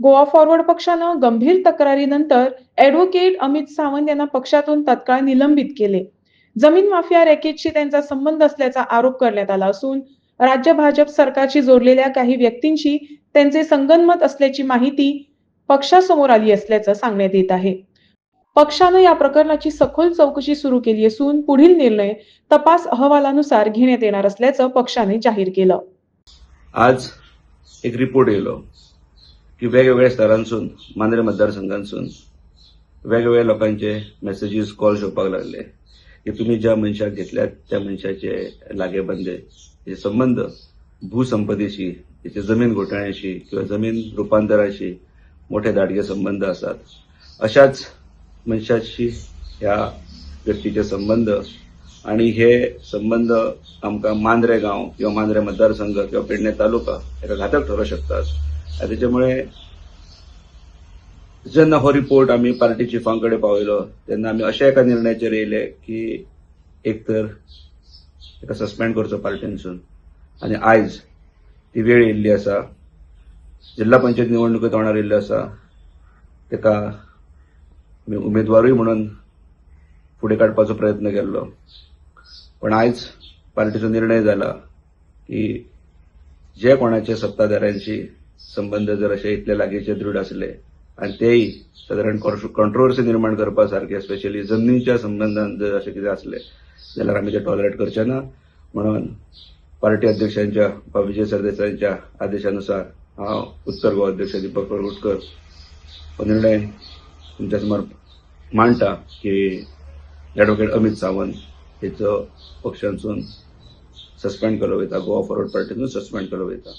Goa forward पक्षानं गंभीर तक्रारीनंतर ऍडव्होकेट अमित सावंत यांना पक्षातून तत्काळ निलंबित केले. जमीन माफिया रॅकेटशी त्यांचा संबंध असल्याचा आरोप करण्यात आला असून राज्य भाजप सरकारशी जोडलेल्या काही व्यक्तींशी त्यांचे संगनमत असल्याची माहिती पक्षासमोर आली असल्याचं सांगण्यात येत आहे. पक्षानं या प्रकरणाची सखोल चौकशी सुरू केली असून पुढील निर्णय तपास अहवालानुसार घेण्यात येणार असल्याचं पक्षाने जाहीर केलं. आज एक रिपोर्ट येलो की वेगवेगळ्या स्तरांसून मांद्रे मतदारसंघांसून वेगवेगळ्या लोकांचे मेसेजीस कॉल्स येवपाक लागले. की तुम्ही ज्या मनशाक घेतल्यात त्या मनशाचे लागेबंदे हे संबंध भूसंपदेशी त्याचे जमीन घोटाळ्याशी किंवा जमीन रुपांतराशी मोठे दाटगे संबंध असतात. अशाच मनशाशी ह्या व्यक्तीचे संबंध आणि हे संबंध आमकां मांद्रे गांव किंवा मांद्रे मतदारसंघ किंवा पेडणे तालुका हेका घातक ठरू शकतात. त्याच्यामुळे जेन्ना हो रिपोर्ट आमी पार्टी चिफां कडेन पावयलो तेन्ना आमी अशा एका निर्णयाचेर येयले की एक तर ताका सस्पेंड करचो पार्टीनसून आनी आयज ती वेळ येयल्ली आसा जिल्हा पंचायत निवडणुको तोंडार येयल्ल्यो आसा ताका आमी उमेदवारूय म्हणून फुडें काडपाचो प्रयत्न केल्लो. पण आयज पार्टीचो निर्णय जाला की जे कोणाचे सत्ताधाऱ्यांची संबंध जर अशे इतले लागींचे दृढ असले आणि तेय सादारण कॉन्ट्रोवर्सी निर्माण करपा सारके स्पेशली जमनीच्या संबंदान जर अशें कितें असले जाल्यार आमी ते टॉलरेट करचे ना म्हणून पार्टी अध्यक्षांच्या वा विजय सरदेसाईंच्या आदेशानुसार हांव उत्तर गोवा अध्यक्ष दीपक परगुटकर हो निर्णय तुमच्यासमोर मांडटा की ॲडव्होकेट अमित सावंत हेचो पक्षांसून सस्पेंड केलो वयता गोवा फॉरवर्ड पार्टीसून सस्पेंड केलो वयता